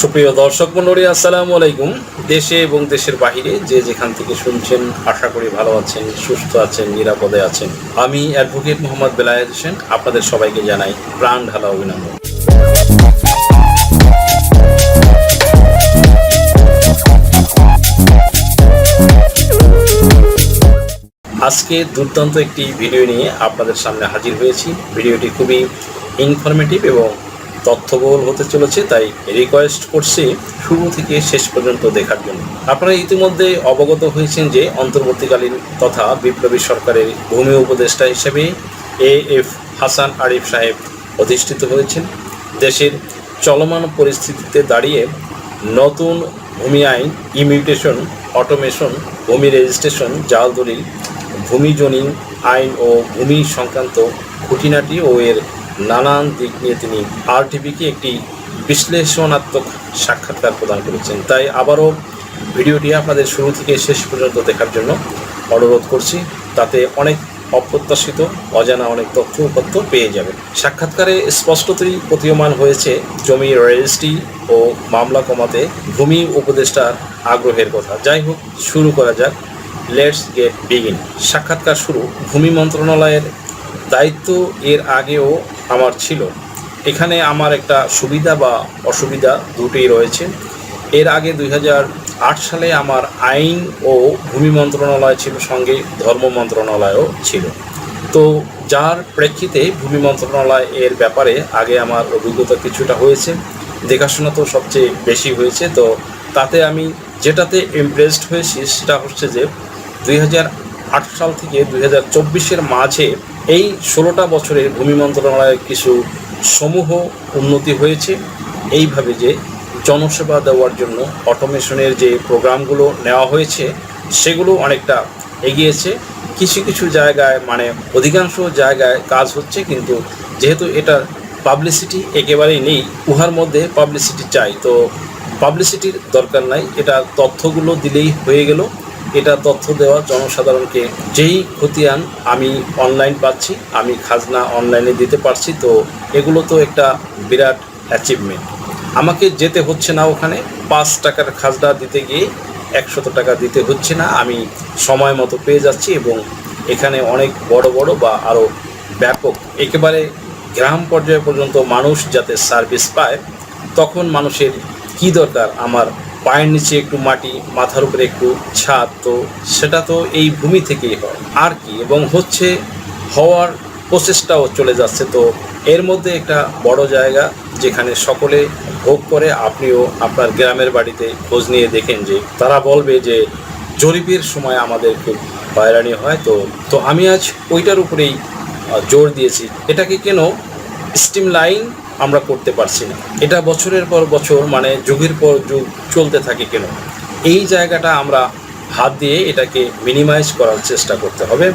সুপ্রিয় দর্শক মন্ডলী, আসসালামু আলাইকুম। দেশে এবং দেশের বাহিরে যে যেখান থেকে শুনছেন, আশা করি ভালো আছেন, সুস্থ আছেন, নিরাপদে আছেন। আমি অ্যাডভোকেট মোহাম্মদ বেলায়েত হোসেন, আপনাদের সবাইকে জানাই প্রাণ ঢালা অভিনন্দন। আজকে দুর্দান্ত একটি ভিডিও নিয়ে আপনাদের সামনে হাজির হয়েছি। ভিডিওটি খুবই ইনফরমেটিভ এবং তথ্যবহুল হতে চলেছে, তাই রিকোয়েস্ট করছি শুরু থেকে শেষ পর্যন্ত দেখার জন্য। আপনারা ইতিমধ্যে অবগত হয়েছেন যে অন্তর্বর্তীকালীন তথা বিপ্লবী সরকারের ভূমি উপদেষ্টা হিসেবে এ এফ হাসান আরিফ সাহেব অধিষ্ঠিত হয়েছেন। দেশের চলমান পরিস্থিতিতে দাঁড়িয়ে নতুন ভূমি আইন ইমিউটেশন অটোমেশন, ভূমি রেজিস্ট্রেশন, জাল দলিল, ভূমি জোনিং আইন ও ভূমি সংক্রান্ত খুঁটিনাটি ও এর নানান দিক নিয়ে তিনি আর আরটিভিকে একটি বিশ্লেষণাত্মক সাক্ষাৎকার প্রদান করেছেন। তাই আবারও ভিডিওটি আপনাদের শুরু থেকে শেষ পর্যন্ত দেখার জন্য অনুরোধ করছি, তাতে অনেক অপ্রত্যাশিত, অজানা অনেক তথ্য উপাত্ত পেয়ে যাবেন। সাক্ষাৎকারে স্পষ্টতই প্রতীয়মান হয়েছে জমি রেজিস্ট্রি ও মামলা কমাতে ভূমি উপদেষ্টার আগ্রহের কথা। যাই হোক, শুরু করা যাক। লেটস গেট বিগিন সাক্ষাৎকার শুরু। ভূমি মন্ত্রণালয়ের দায়িত্ব এর আগেও আমার ছিল। এখানে আমার একটা সুবিধা বা অসুবিধা দুটোই রয়েছে। এর আগে দুই হাজার আট সালে আমার আইন ও ভূমি মন্ত্রণালয় ছিল, সঙ্গে ধর্ম মন্ত্রণালয়ও ছিল। তো যার প্রেক্ষিতে ভূমি মন্ত্রণালয় এর ব্যাপারে আগে আমার অভিজ্ঞতা কিছুটা হয়েছে। দেখাশোনা তো সবচেয়ে বেশি হয়েছে। তো তাতে আমি যেটাতে ইমপ্রেসড হয়েছি সেটা হচ্ছে যে দুই হাজার আট সাল থেকে দুই হাজার চব্বিশের মাঝে এই ষোলোটা বছরে ভূমি মন্ত্রণালয়ের কিছু সমূহ উন্নতি হয়েছে। এইভাবে যে জনসেবা দেওয়ার জন্য অটোমেশনের যে প্রোগ্রামগুলো নেওয়া হয়েছে, সেগুলো অনেকটা এগিয়েছে। কিছু কিছু জায়গায় মানে অধিকাংশ জায়গায় কাজ হচ্ছে, কিন্তু যেহেতু এটার পাবলিসিটি একেবারেই নেই, উহার মধ্যে পাবলিসিটি চাই। তো পাবলিসিটির দরকার নাই, এটা তথ্যগুলো দিলেই হয়ে গেল। এটা তথ্য দেওয়া জনসাধারণকে যেই খতিয়ান আমি অনলাইন পাচ্ছি, আমি খাজনা অনলাইনে দিতে পারছি, তো এগুলো তো একটা বিরাট অ্যাচিভমেন্ট আমাকে যেতে হচ্ছে না ওখানে, পাঁচ টাকার খাজনা দিতে গিয়ে একশত টাকা দিতে হচ্ছে না, আমি সময় মতো পেয়ে যাচ্ছি এবং এখানে অনেক বড় বড় বা আরও ব্যাপক, একেবারে গ্রাম পর্যায় পর্যন্ত মানুষ যাতে সার্ভিস পায়, তখন মানুষের কি দরকার? আমার পায়ের নিচে একটু মাটি, মাথার উপরে একটু ছাদ, তো সেটা তো এই ভূমি থেকেই হয়। আর কি? এবং হচ্ছে হওয়ার প্রচেষ্টাও চলে যাচ্ছে, তো এর মধ্যে একটা বড় জায়গা যেখানে সকলে ভোগ করে, আপনিও আপনার গ্রামের বাড়িতে খোঁজ নিয়ে দেখেন যে তারা বলবে যে জরিপের সময় আমাদের খুব হয়রানি হয়, তো তো আমি আজ ওইটার উপরেই জোর দিয়েছি। এটাকে কেন? স্টিম লাইন আমরা করতে পারছি না। এটা বছরের পর বছর মানে যুগের পর যুগ চলতে থাকে কেন? এই জায়গাটা আমরা হাত দিয়ে এটাকে মিনিমাইজ করার চেষ্টা করতে হবে।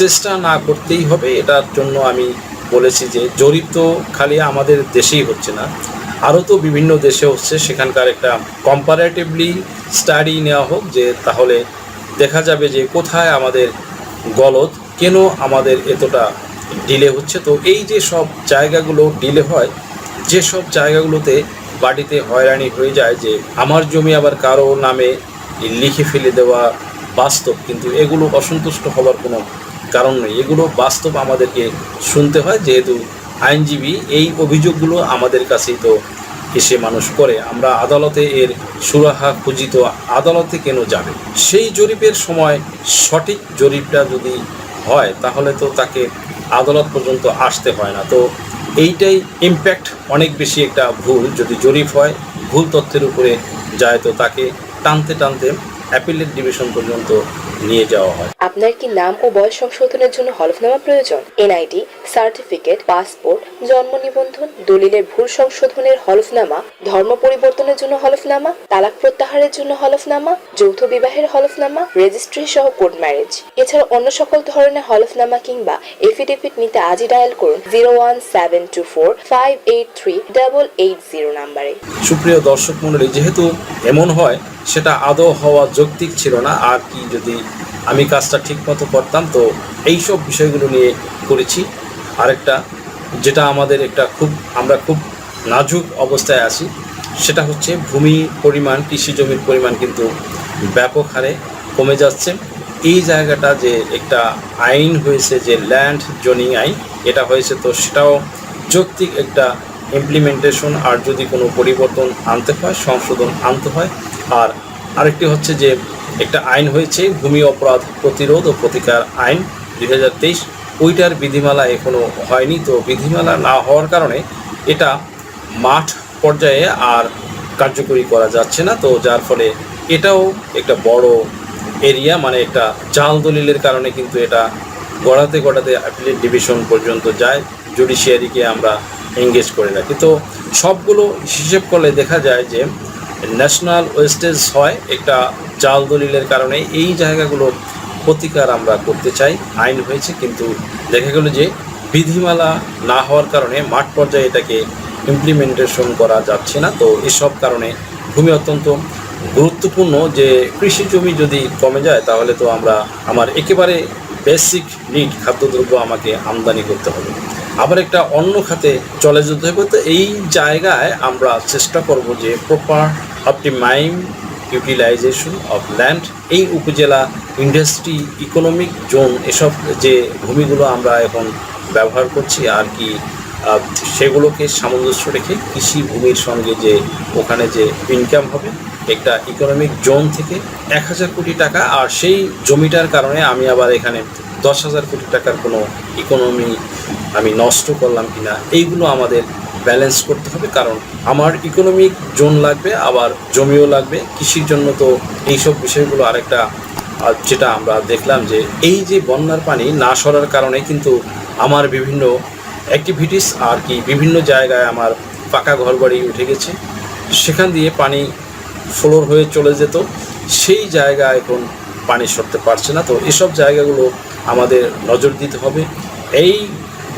চেষ্টা না করতেই হবে, এটার জন্য আমি বলেছি যে জরিপ তো খালি আমাদের দেশেই হচ্ছে না। আরও তো বিভিন্ন দেশে হচ্ছে, সেখানকার একটা কম্পারেটিভলি স্টাডি নেওয়া হোক, যে তাহলে দেখা যাবে যে কোথায় আমাদের গলদ, কেন আমাদের এতটা ডিলে হচ্ছে। তো এই যে সব জায়গাগুলো ডিলে হয়, যে সব জায়গাগুলোতে বাড়িতে হয়রানি হয়ে যায় যে আমার জমি আবার কারও নামে লিখে ফেলে দেওয়া বাস্তব, কিন্তু এগুলো অসন্তুষ্ট হবার কোনো কারণ নেই। এগুলো বাস্তব আমাদেরকে শুনতে হয়, যেহেতু আইনজীবী এই অভিযোগগুলো আমাদের কাছেই তো এসে মানুষ করে। আমরা আদালতে এর সুরাহা খুঁজিত আদালতে কেন যাবে? সেই জরিপের সময় সঠিক জরিপটা যদি হয়, তাহলে তো তাকে আদালত পর্যন্ত আসতে হয় না। তো এইটাই ইম্প্যাক্ট অনেক বেশি একটা ভুল। যদি জরিপ হয়, ভুল তথ্যের উপরে যায়, তো তাকে টানতে টানতে অ্যাপিলেট ডিভিশন পর্যন্ত নিয়ে যাওয়া হয়। আপনার কি নাম ও বয়স সংশোধনের জন্য হলফনামা প্রয়োজন? এনআইডি সার্টিফিকেট পাসপোর্ট জন্ম নিবন্ধন দলিলের ভুল সংশোধনের হলফনামা ধর্ম পরিবর্তনের জন্য হলফনামা তালাক প্রত্যাহারের জন্য হলফনামা যৌথ বিবাহের হলফনামা রেজিস্ট্রি সহ কোর্ট ম্যারেজ এছাড়া অন্য সকল ধরনের হলফনামা কিংবা এফিডেভিট নিতে আজই ডায়াল করুন zero one seven two four five eight three double eight zero নাম্বারে। সুপ্রিয় দর্শক মণ্ডলী যেহেতু এমন হয় সেটা আদৌ হওয়া যৌক্তিক ছিল না। আর কি যদি আমি কাজটা ঠিকমতো করতাম, তো এই সব বিষয়গুলো নিয়ে করেছি। আরেকটা, যেটা আমাদের একটা খুব, আমরা খুব নাজুক অবস্থায় আছি, সেটা হচ্ছে ভূমি পরিমাণ, কৃষি জমির পরিমাণ কিন্তু ব্যাপক হারে কমে যাচ্ছে। এই জায়গাটা যে একটা আইন হয়েছে যে ল্যান্ড জোনিং আইন, এটা হয়েছে, তো সেটাও যৌক্তিক একটা ইমপ্লিমেন্টেশন আর যদি কোনো পরিবর্তন আনতে হয়, সংশোধন আনতে হয়। আর আরেকটি হচ্ছে যে একটা আইন হয়েছে, ভূমি অপরাধ প্রতিরোধ ও প্রতিকার আইন দুই হাজার তেইশ। ওইটার বিধিমালা এখনও হয়নি, তো বিধিমালা না হওয়ার কারণে এটা মাঠ পর্যায়ে আর কার্যকরী করা যাচ্ছে না, তো যার ফলে এটাও একটা বড় এরিয়া মানে একটা জাল দলিলের কারণে কিন্তু এটা গড়াতে গড়াতে অ্যাপিলেট ডিভিশন পর্যন্ত যায়, জুডিশিয়ারিকে আমরা এঙ্গেজ করে রাখি। তো সবগুলো হিসেব করলে দেখা যায় যে ন্যাশনাল ওয়েস্টেজ হয় একটা জাল দলিলের কারণে। এই জায়গাগুলো প্রতিকার আমরা করতে চাই, আইন হয়েছে, কিন্তু দেখা গেল যে বিধিমালা না হওয়ার কারণে মাঠ পর্যায়ে এটাকে ইমপ্লিমেন্টেশন করা যাচ্ছে না। তো এসব কারণে ভূমি অত্যন্ত গুরুত্বপূর্ণ যে কৃষি জমি যদি কমে যায়, তাহলে তো আমরা আমার একেবারে বেসিক নিড খাদ্যদ্রব্য আমাকে আমদানি করতে হবে। আবার একটা অন্য খাতে চলে যেতে হবে। তো এই জায়গায় আমরা চেষ্টা করব যে proper optimum utilisation of land এই উপজেলা ইন্ডাস্ট্রি ইকোনমিক জোন এসব যে ভূমিগুলো আমরা এখন ব্যবহার করছি আর কি সেগুলোকে সামঞ্জস্য রেখে কৃষি ভূমির সঙ্গে যে ওখানে যে ইনকাম হবে, একটা ইকোনমিক জোন থেকে এক হাজার কোটি টাকা আর সেই জমিটার কারণে আমি আবার এখানে দশ হাজার কোটি টাকার কোনো ইকোনমি আমি নষ্ট করলাম কিনা, এইগুলো আমাদের ব্যালেন্স করতে হবে। কারণ আমার ইকোনমিক জোন লাগবে, আবার জমিও লাগবে। কৃষির জন্য তো এইসব বিষয়গুলো আরেকটা, আর যেটা আমরা দেখলাম যে এই যে বন্যার পানি না সরার কারণে কিন্তু আমার বিভিন্ন অ্যাক্টিভিটিস আর কি বিভিন্ন জায়গায় আমার পাকা ঘরবাড়ি উঠে গেছে। সেখান দিয়ে পানি ফ্লোর হয়ে চলে যেত। সেই জায়গা এখন পানি সরতে পারছে না। তো এসব জায়গাগুলো আমাদের নজর দিতে হবে। এই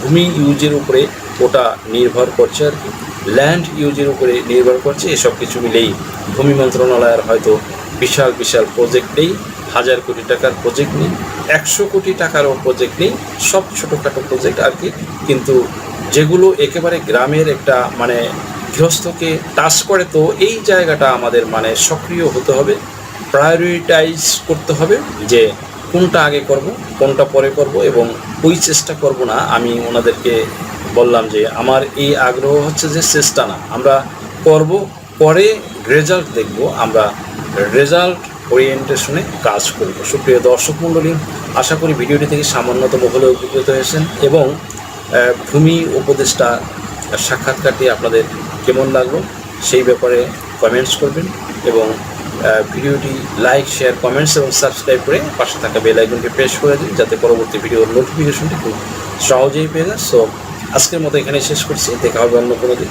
ভূমি ইউজের উপরে ওটা নির্ভর করছে আর কি। ল্যান্ড ইউজের উপরে নির্ভর করছে, এসব কিছু মিলেই ভূমি মন্ত্রণালয়ের হয়তো বিশাল বিশাল প্রজেক্ট নেই, হাজার কোটি টাকার প্রজেক্ট নেই, একশো কোটি টাকারও প্রজেক্ট নেই, সব ছোটোখাটো প্রজেক্ট আর কি। কিন্তু যেগুলো একেবারে গ্রামের একটা মানে গৃহস্থকে টাচ করে তো এই জায়গাটা আমাদের মানে সক্রিয় হতে হবে প্রায়োরিটাইজ করতে হবে যে কোনটা আগে করব, কোনটা পরে করব এবং ওই চেষ্টা করব না, আমি ওনাদেরকে বললাম যে আমার এই আগ্রহ হচ্ছে যে চেষ্টা না, আমরা করব, পরে রেজাল্ট দেখব, আমরা রেজাল্ট ওরিয়েন্টেশনে কাজ করব। সুপ্রিয় দর্শক মণ্ডলী, আশা করি ভিডিওটি থেকে সামান্যতম হলেও উপকৃত হয়েছেন এবং ভূমি উপদেষ্টা সাক্ষাৎকারটি আপনাদের কেমন লাগল সেই ব্যাপারে কমেন্টস করবেন এবং ভিডিওটি লাইক শেয়ার কমেন্টস এবং সাবস্ক্রাইব করে পাশে থাকা বেল আইকনটি প্রেস করে দিন যাতে পরবর্তী ভিডিওর নোটিফিকেশনটি খুব সহজেই পেয়ে যায় সো আজকের মতো এখানে শেষ করছি। দেখা হবে অন্য কোনো দিন।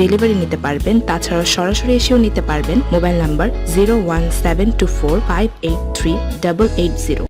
ডেলিভারি নিতে পারবেন। তাছাড়া সরাসরি এসেও নিতে পারবেন। Mobile number zero one seven two four five eight three double eight zero.